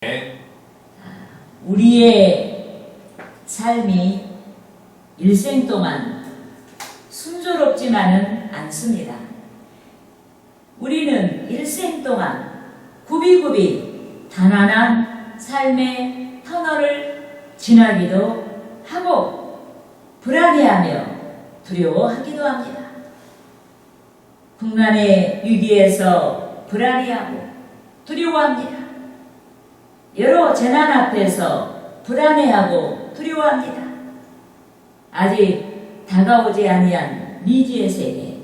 네. 우리의 삶이 일생 동안 순조롭지만은 않습니다. 우리는 일생 동안 굽이굽이 가난한 삶의 터널을 지나기도 하고 불안해하며 두려워하기도 합니다. 국난의 위기에서 불안해하고 두려워합니다. 여러 재난 앞에서 불안해하고 두려워합니다. 아직 다가오지 아니한 미지의 세계,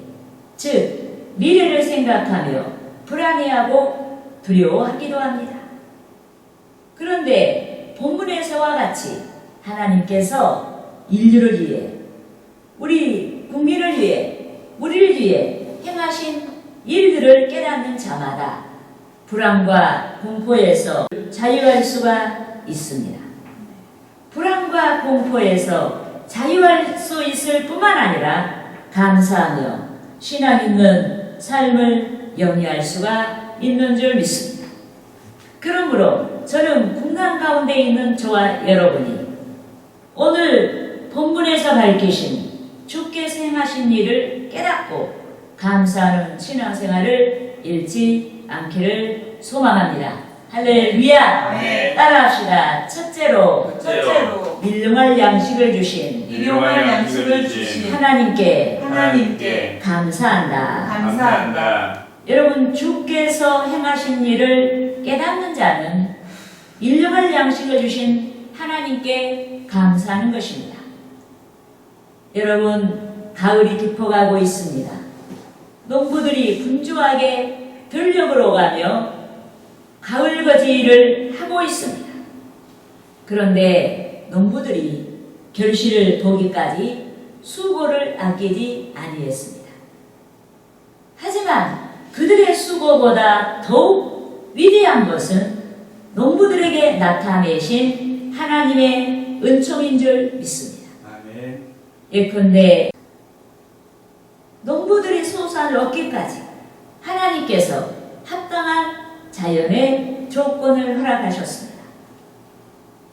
즉 미래를 생각하며 불안해하고 두려워하기도 합니다. 그런데 본문에서와 같이 하나님께서 인류를 위해 우리 국민을 위해 우리를 위해 행하신 일들을 깨닫는 자마다 불안과 공포에서 자유할 수가 있습니다. 불안과 공포에서 자유할 수 있을 뿐만 아니라 감사하며 신앙 있는 삶을 영위할 수가 있는 줄 믿습니다. 그러므로 저는 국난 가운데 있는 저와 여러분이 오늘 본문에서 밝히신 주께서 행하신 일을 깨닫고 감사하는 신앙생활을 잃지 않기를 소망합니다. 할렐루야! 네. 따라합시다. 첫째로 첫째로 일용할 양식을 주신 일용할 양식을 주신 하나님께 하나님께 감사한다. 감사한다. 여러분 주께서 행하신 일을 깨닫는 자는 일용할 양식을 주신 하나님께 감사하는 것입니다. 여러분 가을이 깊어가고 있습니다. 농부들이 분주하게 들녘으로 가며 가을 거지를 하고 있습니다. 그런데 농부들이 결실을 보기까지 수고를 아끼지 아니했습니다. 하지만 그들의 수고보다 더욱 위대한 것은 농부들에게 나타내신 하나님의 은총인 줄 믿습니다. 아멘. 예컨대 농부들이 소산을 얻기까지 하나님께서 합당한 자연의 조건을 허락하셨습니다.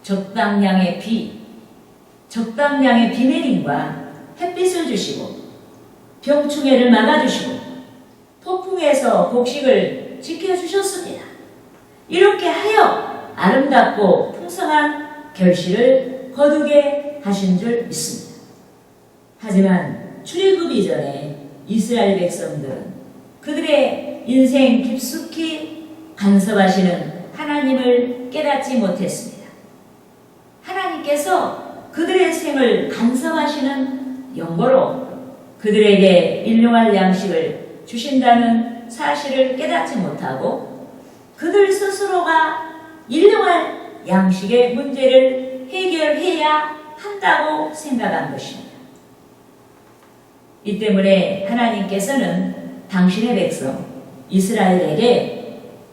적당량의 비, 적당량의 비 내림과 햇빛을 주시고 병충해를 막아주시고 폭풍에서 곡식을 지켜주셨습니다. 이렇게 하여 아름답고 풍성한 결실을 거두게 하신 줄 믿습니다. 하지만 출애굽 이전에 이스라엘 백성들은 그들의 인생 깊숙이 간섭하시는 하나님을 깨닫지 못했습니다. 하나님께서 그들의 생을 간섭하시는 연고로 그들에게 일용할 양식을 주신다는 사실을 깨닫지 못하고 그들 스스로가 일용할 양식의 문제를 해결해야 한다고 생각한 것입니다. 이 때문에 하나님께서는 당신의 백성 이스라엘에게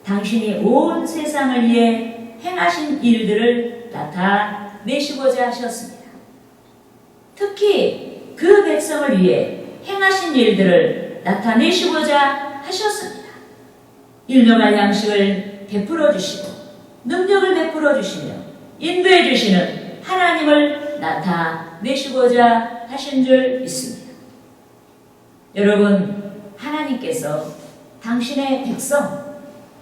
당신이 온 세상을 위해 행하신 일들을 나타내시고자 하셨습니다. 특히 그 백성을 위해 행하신 일들을 나타내시고자 하셨습니다. 일용할 양식을 베풀어 주시고 능력을 베풀어 주시며 인도해 주시는 하나님을 나타내시고자 하신 줄 믿습니다. 여러분, 하나님께서 당신의 백성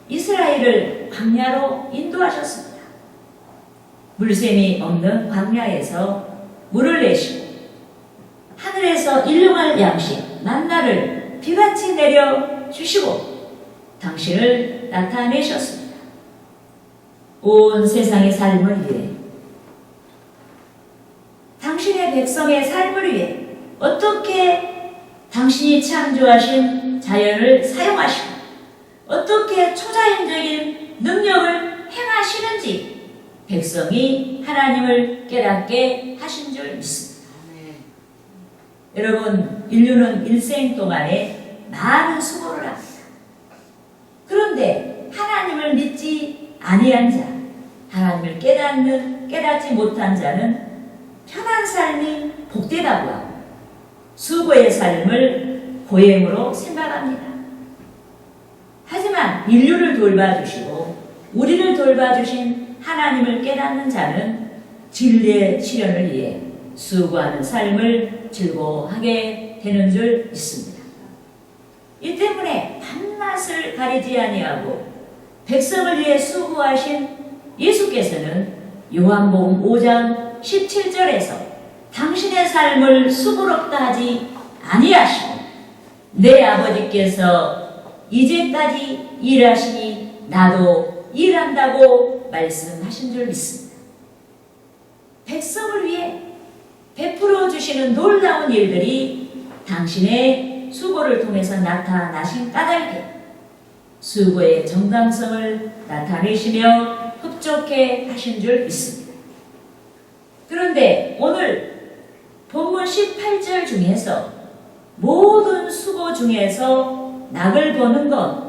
이스라엘을 광야로 인도하셨습니다. 물샘이 없는 광야에서 물을 내시고 하늘에서 일용할 양식 만나를 비같이 내려 주시고 당신을 나타내셨습니다. 온 세상의 삶을 위해 당신의 백성의 삶을 위해 어떻게 당신이 창조하신 자연을 사용하시고 어떻게 초자연적인 능력을 행하시는지 백성이 하나님을 깨닫게 하신 줄 믿습니다. 여러분, 인류는 일생 동안에 많은 수고를 합니다. 그런데 하나님을 믿지 아니한 자, 하나님을 깨닫는 깨닫지 못한 자는 편한 삶이 복되다고 하고 수고의 삶을 고행으로 생각합니다. 하지만 인류를 돌봐주시고 우리를 돌봐주신 하나님을 깨닫는 자는 진리의 실현을 위해 수고하는 삶을 즐거워하게 되는 줄 믿습니다. 이 때문에 밤낮을 가리지 아니하고 백성을 위해 수고하신 예수께서는 요한복음 5장 17절에서 당신의 삶을 수고롭다 하지 아니하시고 내 아버지께서 이제까지 일하시니 나도 일한다고 말씀하신 줄 믿습니다. 백성을 위해 베풀어 주시는 놀라운 일들이 당신의 수고를 통해서 나타나신 까닭에 수고의 정당성을 나타내시며 흡족해 하신 줄 믿습니다. 그런데 오늘 본문 18절 중에서 모든 수고 중에서 낙을 보는 것,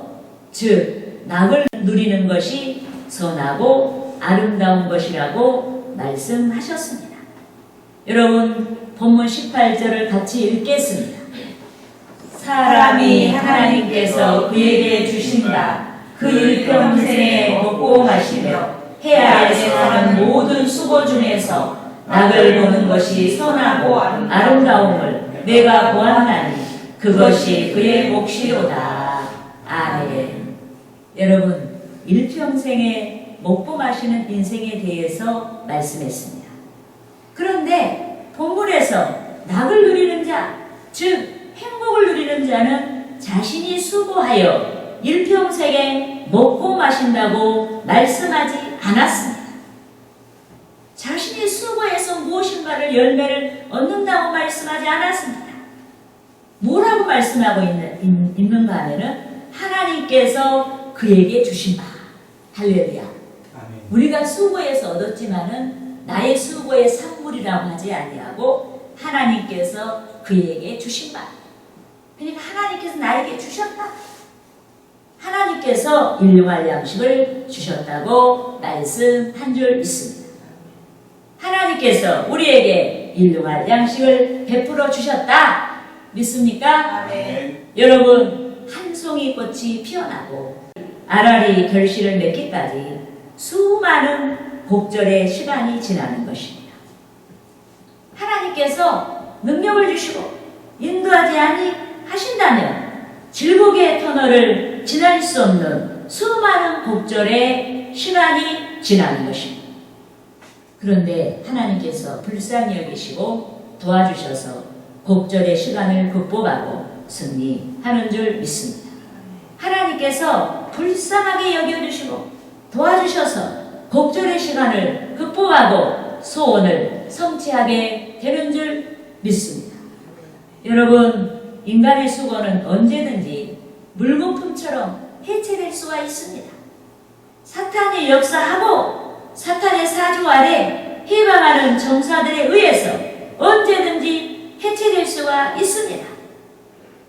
즉, 낙을 누리는 것이 선하고 아름다운 것이라고 말씀하셨습니다. 여러분, 본문 18절을 같이 읽겠습니다. 사람이 하나님께서 그에게 주신다. 그 일평생에 먹고 마시며 해 아래에 사는 모든 수고 중에서 낙을 보는 것이 선하고 아름다움을 내가 보았나니 그것이 그의 몫이로다. 아멘. 여러분, 일평생에 마시는 인생에 대해서 말씀했습니다. 그런데 본문에서 낙을 누리는 자, 즉 행복을 누리는 자는 자신이 수고하여 일평생에 먹고 마신다고 말씀하지 않았습니다. 자신이 수고해서 무엇인가를 열매를 얻는다고 말씀하지 않았습니다. 뭐라고 말씀하고 있는, 있- 있는가 하면은 하나님께서 그에게 주신 바. 할렐루야. 아멘. 우리가 수고해서 얻었지만은 나의 수고의 산물이라고 하지 아니하고 하나님께서 그에게 주신 바. 그러니까 하나님께서 나에게 주셨다. 하나님께서 일용할 양식을 주셨다고 말씀한 줄 믿습니다. 하나님께서 우리에게 일용할 양식을 베풀어 주셨다. 믿습니까? 아멘. 여러분 한 송이 꽃이 피어나고 아라리 결실을 맺기까지 수많은 복절의 시간이 지나는 것입니다. 하나님께서 능력을 주시고 인도하지 아니 하신다면 질곡의 터널을 지날 수 없는 수많은 복절의 시간이 지나는 것입니다. 그런데 하나님께서 불쌍히 여기시고 도와주셔서 곡절의 시간을 극복하고 승리하는 줄 믿습니다. 하나님께서 불쌍하게 여겨주시고 도와주셔서 곡절의 시간을 극복하고 소원을 성취하게 되는 줄 믿습니다. 여러분, 인간의 수고는 언제든지 물거품처럼 해체될 수가 있습니다. 사탄이 역사하고 사탄의 사주 아래 해방하는 정사들에 의해서 언제든지 해체될 수가 있습니다.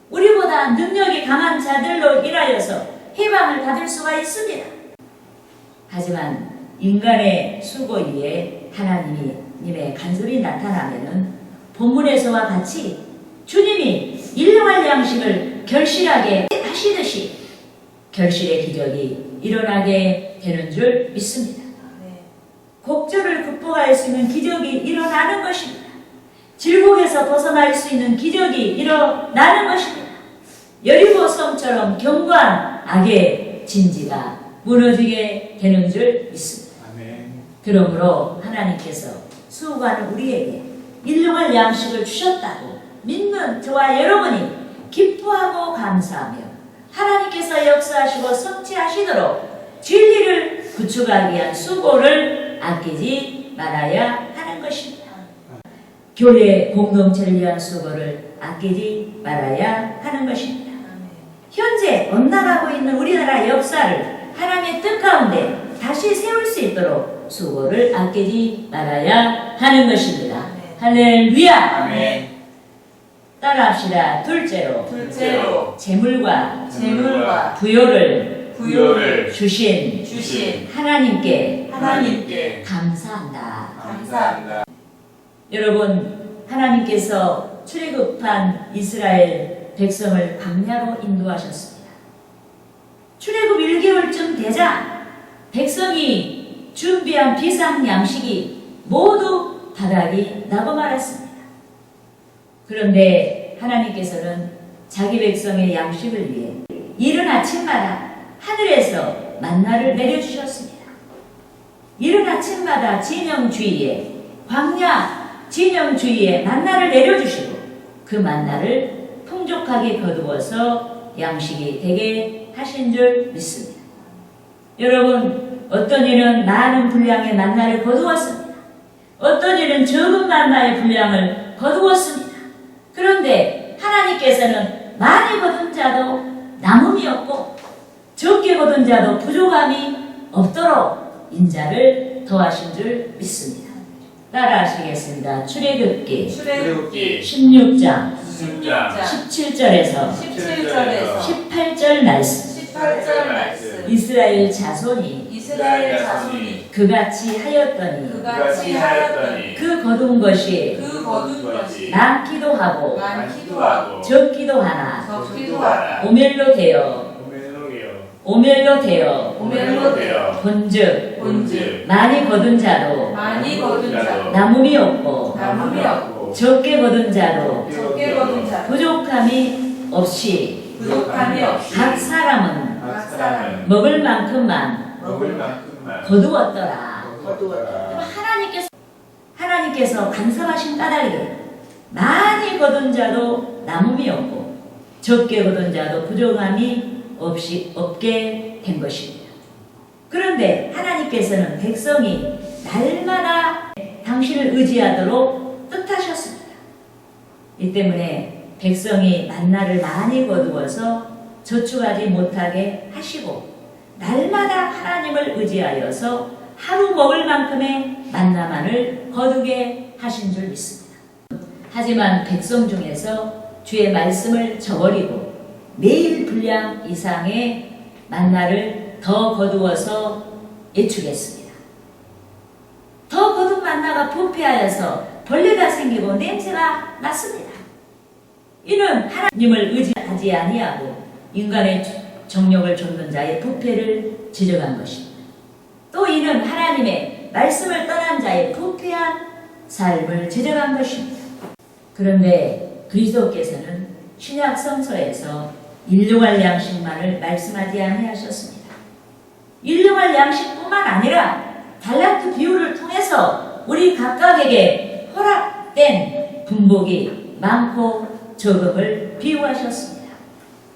우리보다 능력이 강한 자들로 인하여서 해방을 받을 수가 있습니다. 하지만 인간의 수고 위에 하나님이 님의 간섭이 나타나면은 본문에서와 같이 주님이 일용할 양식을 결실하게 하시듯이 결실의 기적이 일어나게 되는 줄 믿습니다. 곡절을 극복할 수 있는 기적이 일어나는 것입니다. 질곡에서 벗어날 수 있는 기적이 일어나는 것입니다. 여리고 성처럼 견고한 악의 진지가 무너지게 되는 줄 믿습니다. 아멘. 그러므로 하나님께서 수고하는 우리에게 일용할 양식을 주셨다고 믿는 저와 여러분이 기뻐하고 감사하며 하나님께서 역사하시고 성취하시도록 진리를 구축하기 위한 수고를 아끼지 말아야. 교회 공동체를 위한 수고를 아끼지 말아야 하는 것입니다. 현재 엇나가고 있는 우리나라 역사를 하나님의 뜻 가운데 다시 세울 수 있도록 수고를 아끼지 말아야 하는 것입니다. 할렐루야! 아멘. 따라합시다. 둘째로 둘째로 재물과 재물과 부요를 부여를 주신 주신 하나님께 하나님께 감사한다. 감사합니다. 여러분, 하나님께서 출애굽한 이스라엘 백성을 광야로 인도하셨습니다. 출애굽 1개월쯤 되자 백성이 준비한 비상 양식이 모두 바닥이 나고 말았습니다. 그런데 하나님께서는 자기 백성의 양식을 위해 이른 아침마다 하늘에서 만나를 내려주셨습니다. 이른 아침마다 진영 주위에 광야 진영 주위에 만나를 내려주시고 그 만나를 풍족하게 거두어서 양식이 되게 하신 줄 믿습니다. 여러분 어떤 이는 많은 분량의 만나를 거두었습니다. 어떤 이는 적은 만나의 분량을 거두었습니다. 그런데 하나님께서는 많이 거둔 자도 남음이 없고 적게 거둔 자도 부족함이 없도록 인자를 더하신 줄 믿습니다. 따라 하시겠습니다. 출애굽기 출애굽기 16장 10장 17절에서 17절에서 18절 말씀 18절 말씀 이스라엘 자손이 이스라엘 자손이 그같이 하였더니 그같이 하였더니 그 거둔 것이 그 거둔 것이 많기도 하고 많기도 하고 적기도 하나 적기도 하나 오멜로 되어 오멜로 되어 오멜로 되어 본즉. 본즉. 많이 거둔 자도 많이 거둔 자도 남음이 없고. 남음이 없고. 적게 거둔 자도 적게 거둔 자도 부족함이 없이. 부족함이 없이. 각 사람은 각 사람은 먹을 만큼만 먹을 만큼만 거두었더라. 거두었더라. 하나님께서 하나님께서 간섭하신 까닭에 많이 거둔 자도 남음이 없고 적게 거둔 자도 부족함이 없이 없게 된 것입니다. 그런데 하나님께서는 백성이 날마다 당신을 의지하도록 뜻하셨습니다. 이 때문에 백성이 만나를 많이 거두어서 저축하지 못하게 하시고 날마다 하나님을 의지하여서 하루 먹을 만큼의 만나만을 거두게 하신 줄 믿습니다. 하지만 백성 중에서 주의 말씀을 저버리고 매일 분량 이상의 만나를 더 거두어서 예축했습니다. 더 거둔 만나가 부패하여서 벌레가 생기고 냄새가 났습니다. 이는 하나님을 의지하지 아니하고 인간의 정욕을 좇는 자의 부패를 지적한 것입니다. 또 이는 하나님의 말씀을 떠난 자의 부패한 삶을 지적한 것입니다. 그런데 그리스도께서는 신약 성서에서 일용할 양식만을 말씀하지 아니하셨습니다. 일용할 양식뿐만 아니라 달란트 비유를 통해서 우리 각각에게 허락된 분복이 많고 적음을 비유하셨습니다.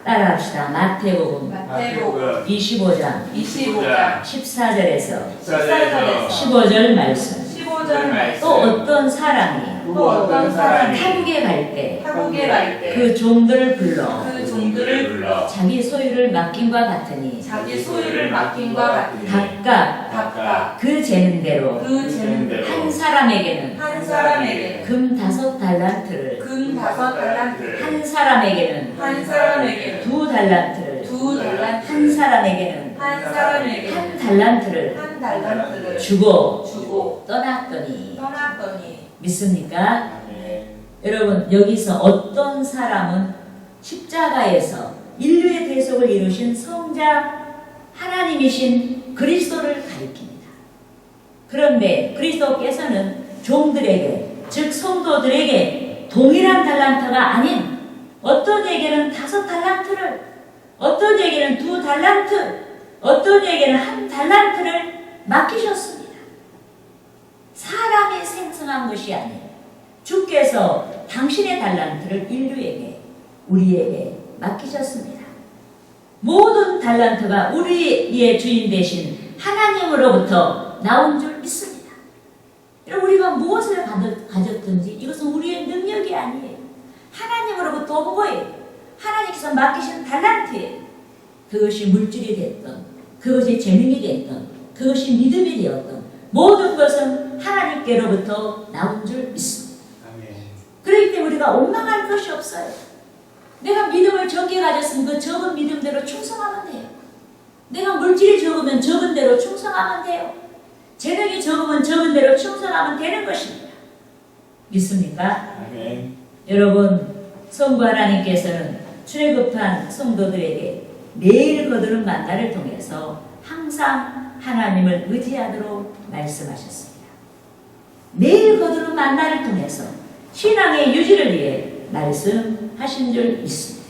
따라합시다. 마태복음 마태복음 25장 25장 14절에서 14절에서 15절 말씀. 15절 말씀 또 어떤 사람이 또 어떤 사람이 타국에 갈때그 타국에 갈 때 그 종들을 불러 종들을 불러 자기 소유를 맡김과 같으니. 자기 소유를 맡김과 같으니. 각각 각각 그 재는 대로 그 재는 대로 한 사람에게는 한 사람에게는 금 다섯 달란트를 금 다섯 달란트를 한 사람에게는 한 사람에게는 두 달란트를 두한 달란트를 사람에게는 한 사람에게는 한 달란트를 한 달란트를 주고 주고 떠났더니. 떠났더니. 믿습니까? 여러분 여기서 어떤 사람은 십자가에서 인류의 대속을 이루신 성자 하나님이신 그리스도를 가리킵니다. 그런데 그리스도께서는 종들에게 즉 성도들에게 동일한 달란트가 아닌 어떤 에게는 다섯 달란트를 어떤 에게는 두 달란트 어떤 에게는 한 달란트를 맡기셨습니다. 사람이 생성한 것이 아니에요. 주께서 당신의 달란트를 인류에게, 우리에게 맡기셨습니다. 모든 달란트가 우리의 주인 되신 하나님으로부터 나온 줄 믿습니다. 여러분, 우리가 무엇을 가졌- 가졌든지 이것은 우리의 능력이 아니에요. 하나님으로부터 온 거예요. 하나님께서 맡기신 달란트예요. 그것이 물질이 됐던, 그것이 재능이 됐던, 그것이 믿음이 되었던, 모든 것은 하나님께로부터 나온 줄 믿습니다. 그렇기 때문에 우리가 원망할 것이 없어요. 내가 믿음을 적게 가졌으면 그 적은 믿음대로 충성하면 돼요. 내가 물질이 적으면 적은 대로 충성하면 돼요. 재능이 적으면 적은 대로 충성하면 되는 것입니다. 믿습니까? 아멘 여러분, 성부 하나님께서는 출애굽한 성도들에게 매일 거두는 만나를 통해서 항상 하나님을 의지하도록 말씀하셨습니다. 매일 거두는 만나를 통해서 신앙의 유지를 위해 말씀 하신 줄 믿습니다.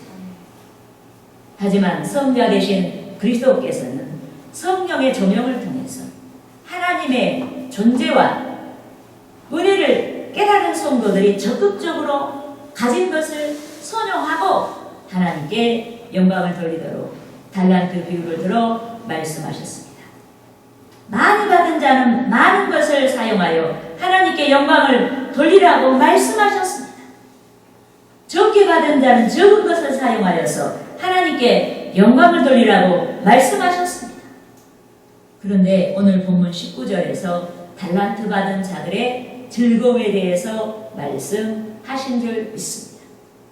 하지만 성자 되신 그리스도께서는 성령의 조명을 통해서 하나님의 존재와 은혜를 깨달은 성도들이 적극적으로 가진 것을 선용하고 하나님께 영광을 돌리도록 달란트 비유를 들어 말씀하셨습니다. 많이 받은 자는 많은 것을 사용하여 하나님께 영광을 돌리라고 말씀하셨습니다. 적게 받은 자는 적은 것을 사용하여서 하나님께 영광을 돌리라고 말씀하셨습니다. 그런데 오늘 본문 19절에서 달란트 받은 자들의 즐거움에 대해서 말씀하신 줄 믿습니다.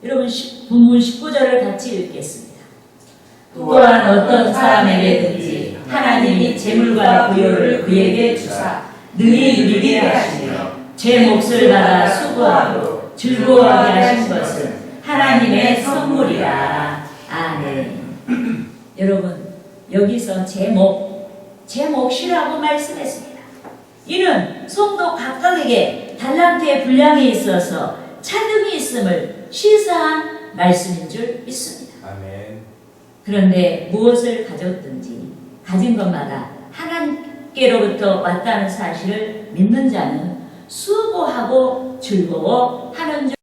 여러분 시- 본문 19절을 같이 읽겠습니다. 또한 어떤 사람에게든지 하나님이 재물과 부여를 그에게 주사 능히 누리게 하시며 제 몫을 받아 수고하고 즐거워하게 하신 것은 하나님의 선물이라. 아멘. 여러분 여기서 제 몫, 제 몫이라고 말씀했습니다. 이는 성도 각각에게 달란트의 분량에 있어서 차등이 있음을 시사한 말씀인 줄 믿습니다. 아멘. 그런데 무엇을 가졌든지 가진 것마다 하나님께로부터 왔다는 사실을 믿는 자는 수고하고 즐거워하는 줄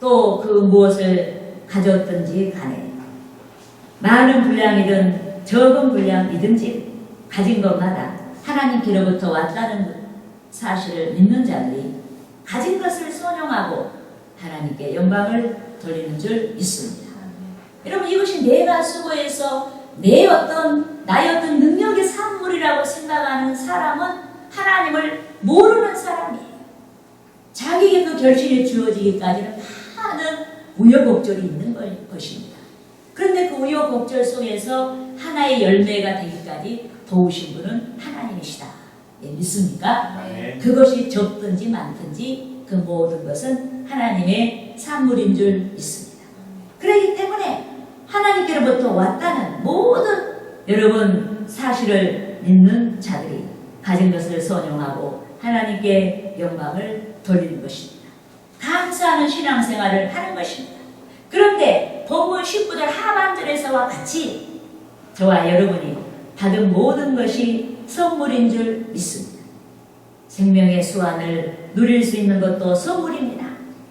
또 그 무엇을 가졌든지 간에 많은 분량이든 적은 분량이든지 가진 것마다 하나님께로부터 왔다는 사실을 믿는 자들이 가진 것을 선용하고 하나님께 영광을 돌리는 줄 믿습니다. 여러분 이것이 내가 수고해서 내 어떤 나의 어떤 능력의 산물이라고 생각하는 사람은 하나님을 모르는 사람이에요. 자기에게 그 결실이 주어지기까지는 우여곡절이 있는 걸- 것입니다. 그런데 그 우여곡절 속에서 하나의 열매가 되기까지 도우신 분은 하나님이시다. 예, 믿습니까? 아멘. 그것이 적든지 많든지 그 모든 것은 하나님의 산물인 줄 믿습니다. 그렇기 때문에 하나님께로부터 왔다는 모든 여러분 사실을 믿는 자들이 가진 것을 선용하고 하나님께 영광을 돌리는 것입니다. 감사하는 신앙생활을 하는 것입니다. 그런데 본문 19절 하반절에서와 같이 저와 여러분이 받은 모든 것이 선물인 줄 믿습니다. 생명의 수완을 누릴 수 있는 것도 선물입니다.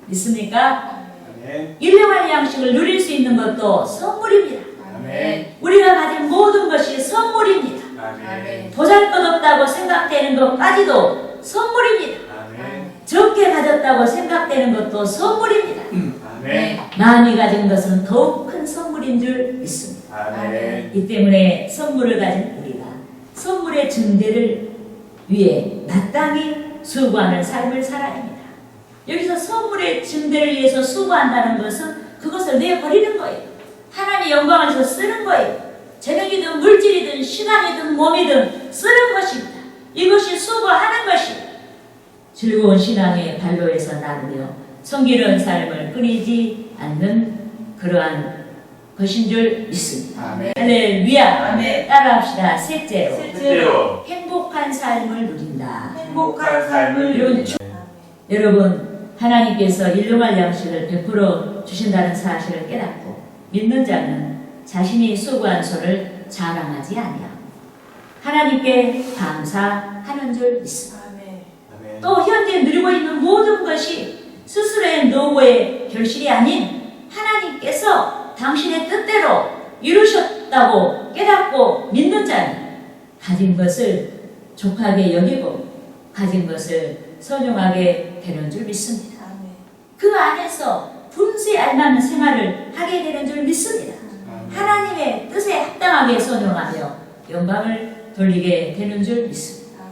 믿습니까? 아멘. 일용할 양식을 누릴 수 있는 것도 선물입니다. 아멘. 우리가 가진 모든 것이 선물입니다. 아멘. 보잘것없다고 생각되는 것까지도 선물입니다. 적게 가졌다고 생각되는 것도 선물입니다. 아멘. 마음이 가진 것은 더욱 큰 선물인 줄 믿습니다. 아멘. 이 때문에 선물을 가진 우리가 선물의 증대를 위해 마땅히 수고하는 삶을 살아야 합니다. 여기서 선물의 증대를 위해서 수고한다는 것은 그것을 내버리는 거예요. 하나님의 영광을 위해서 쓰는 거예요. 재능이든 물질이든 시간이든 몸이든 쓰는 것입니다. 이것이 수고하는 것입니다. 즐거운 신앙의 발로에서 나누며 성기는 삶을 끊이지 않는 그러한 것인 줄 믿습니다. 아멘. 할렐루야. 아멘. 따라합시다. 셋째로 셋째로 행복한 삶을 누린다. 행복한 삶을 주- 여러분 하나님께서 일용할 양식을 베풀어 주신다는 사실을 깨닫고 믿는 자는 자신이 수고한 소를 자랑하지 아니하고 하나님께 감사하는 줄 믿습니다. 또 현재 누리고 있는 모든 것이 스스로의 노고의 결실이 아닌 하나님께서 당신의 뜻대로 이루셨다고 깨닫고 믿는 자는 가진 것을 족하게 여기고 가진 것을 선용하게 되는 줄 믿습니다. 그 안에서 분수에 알맞는 생활을 하게 되는 줄 믿습니다. 하나님의 뜻에 합당하게 선용하며 영광을 돌리게 되는 줄 믿습니다.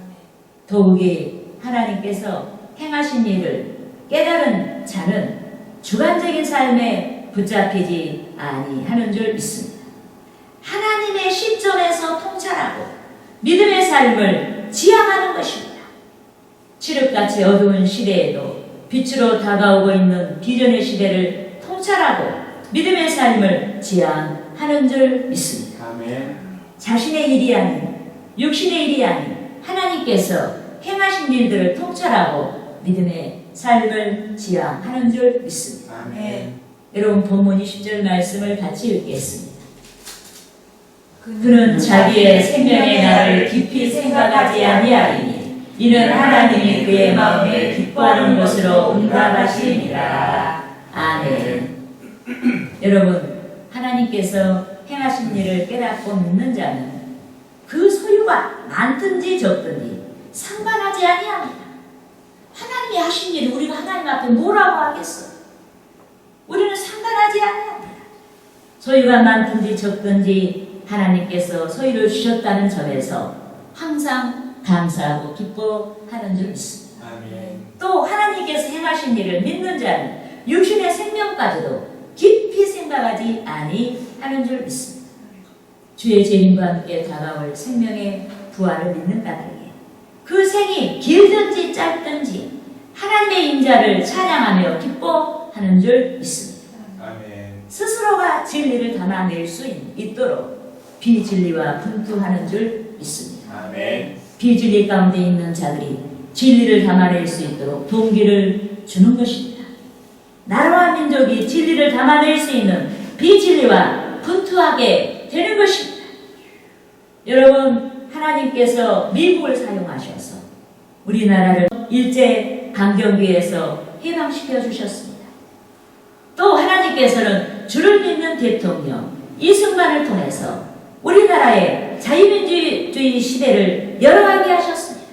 더욱이 하나님께서 행하신 일을 깨달은 자는 주관적인 삶에 붙잡히지 아니하는 줄 믿습니다. 하나님의 시점에서 통찰하고 믿음의 삶을 지향하는 것입니다. 칠흑같이 어두운 시대에도 빛으로 다가오고 있는 비전의 시대를 통찰하고 믿음의 삶을 지향하는 줄 믿습니다. 아멘. 자신의 일이 아닌 육신의 일이 아닌 하나님께서 행하신 일들을 통찰하고 믿음의 삶을 지향하는 줄 믿습니다. 아멘. 여러분 본문 20절 말씀을 같이 읽겠습니다. 그는 자기의 생명의 날을 깊이 생각하지 아니하리니 이는 하나님이 그의 마음에 기뻐하는 것으로 응답하시니라. 아멘. 여러분 하나님께서 행하신 일을 깨닫고 믿는 자는 그 소유가 많든지 적든지 상관하지 아니합니다. 하나님이 하신 일을 우리가 하나님 앞에 뭐라고 하겠어? 우리는 상관하지 아니합니다. 소유가 많든지 적든지 하나님께서 소유를 주셨다는 점에서 항상 감사하고 기뻐하는 줄 믿습니다. 아멘. 또 하나님께서 행하신 일을 믿는 자는 육신의 생명까지도 깊이 생각하지 아니하는 줄 믿습니다. 주의 재림과 함께 다가올 생명의 부활을 믿는 자들에게 그 생이 길든지 짧든지 하나님의 인자를 찬양하며 기뻐하는 줄 믿습니다. 아멘. 스스로가 진리를 담아낼 수 있- 있도록 비진리와 분투하는 줄 믿습니다. 아멘. 비진리 가운데 있는 자들이 진리를 담아낼 수 있도록 동기를 주는 것입니다. 나라와 민족이 진리를 담아낼 수 있는 비진리와 분투하게 되는 것입니다. 여러분, 하나님께서 미국을 사용하셔서 우리나라를 일제 강점기에서 해방시켜 주셨습니다. 또 하나님께서는 주를 믿는 대통령 이승만을 통해서 우리나라의 자유민주주의 시대를 열어가게 하셨습니다.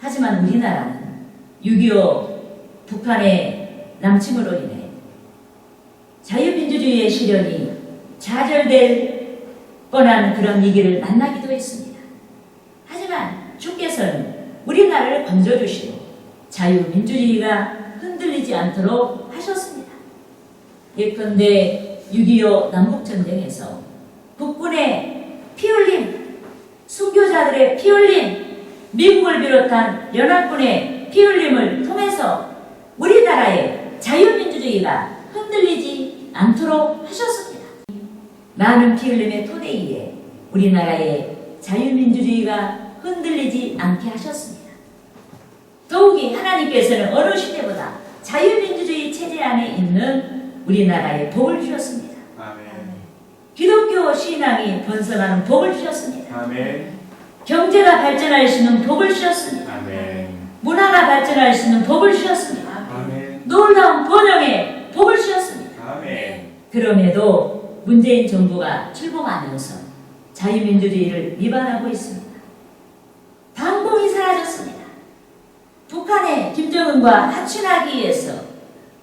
하지만 우리나라는 6.25 북한의 남침으로 인해 자유민주주의의 실현이 좌절될 뻔한 그런 위기를 만나기도 했습니다. 하지만 주께서는 우리나라를 건져주시고 자유민주주의가 흔들리지 않도록 하셨습니다. 예컨대 6.25 남북전쟁에서 국군의 피 흘림, 순교자들의 피 흘림, 미국을 비롯한 연합군의 피 흘림을 통해서 우리나라의 자유민주주의가 흔들리지 않도록 하셨습니다. 많은 피 흘림의 토대 위에 우리나라의 자유민주주의가 흔들리지 않게 하셨습니다. 더욱이 하나님께서는 어느 시대보다 자유민주주의 체제 안에 있는 우리나라에 복을 주셨습니다. 아멘. 기독교 신앙이 번성하는 복을 주셨습니다. 아멘. 경제가 발전할 수 있는 복을 주셨습니다. 아멘. 문화가 발전할 수 있는 복을 주셨습니다. 아멘. 놀라운 번영의 복을 주셨습니다. 아멘. 그럼에도 문재인 정부가 출범하면서 자유민주주의를 위반하고 있습니다. 반공이 사라졌습니다. 북한의 김정은과 하춘하기 위해서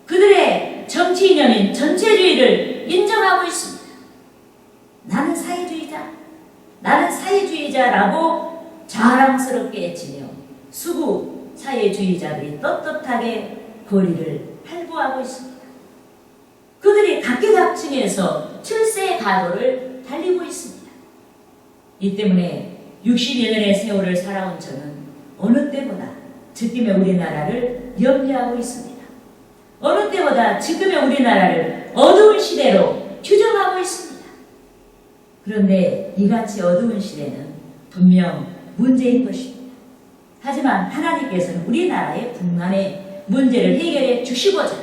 그들의 정치 이념인 전체주의를 인정하고 있습니다. 나는 사회주의자, 나는 사회주의자라고 자랑스럽게 외치며 수구 사회주의자들이 떳떳하게 거리를 할부하고 있습니다. 그들이 각계각층에서 출세의 가도를 달리고 있습니다. 이 때문에 60여 년의 세월을 살아온 저는 어느 때보다 지금의 우리나라를 염려하고 있습니다. 어느 때보다 지금의 우리나라를 어두운 시대로 규정하고 있습니다. 그런데 이같이 어두운 시대는 분명 문제인 것입니다. 하지만 하나님께서는 우리나라의 분만의 문제를 해결해 주시고자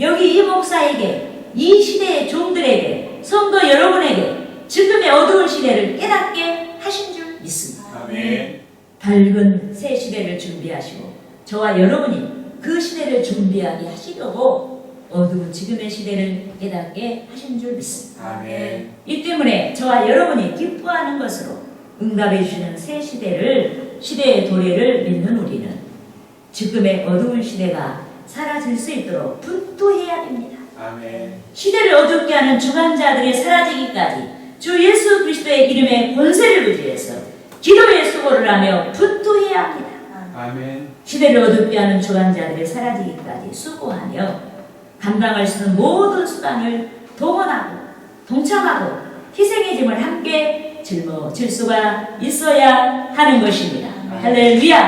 여기 이 목사에게 이 시대의 종들에게 성도 여러분에게 지금의 어두운 시대를 깨닫게 하신 줄 믿습니다. 아멘. 밝은 새 시대를 준비하시고 저와 여러분이 그 시대를 준비하게 하시려고 어두운 지금의 시대를 깨닫게 하신 줄 믿습니다. 아멘. 이 때문에 저와 여러분이 기뻐하는 것으로 응답해 주시는 새 시대를 시대의 도래를 믿는 우리는 지금의 어두운 시대가 사라질 수 있도록 분투해야 됩니다. 아멘. 시대를 어둡게 하는 주관자들이 사라지기까지 주 예수 그리스도의 이름의 권세를 의지해서 기도의 수고를 하며 분투해야 합니다. 아멘. 시대를 어둡게 하는 주관자들이 사라지기까지 수고하며 감당할 수 있는 모든 수단을 동원하고 동참하고 희생의 짐을 함께 짊어질 수가 있어야 하는 것입니다. 할렐루야!